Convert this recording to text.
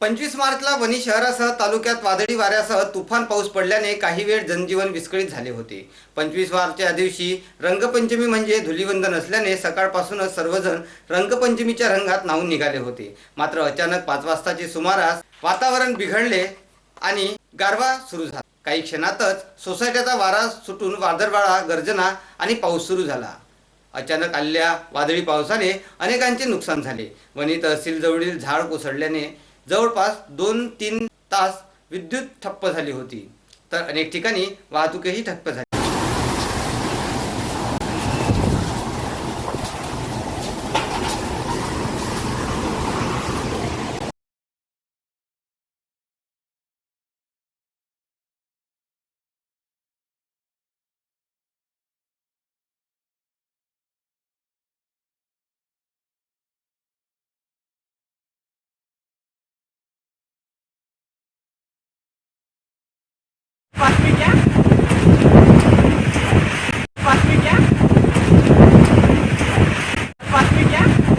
पंचवीस मार्चला वणी शहरासह तालुक्यात वादळी वाऱ्यासह तुफान पाऊस पडल्याने काही वेळ जनजीवन विस्कळीत झाले होते. पंचवीस मार्चच्या दिवशी रंगपंचमी म्हणजे धुलीवंदन असल्याने सकाळपासूनच सर्वजण रंगपंचमीच्या रंगात न्हावून निघाले होते. मात्र अचानक पाच वाजताचे सुमारास वातावरण बिघडले आणि गारवा सुरू झाला. काही क्षणातच सोसायट्याचा वारा सुटून वादळवाळा गर्जना आणि पाऊस सुरू झाला. अचानक आलेल्या वादळी पावसाने अनेकांचे नुकसान झाले. वणी तहसील जवळील झाड कोसळल्याने जवळपास दोन तीन तास विद्युत ठप्प झाली होती. तर अनेक ठिकाणी वाहतूकही ठप्प झाली. पाच मिनिटं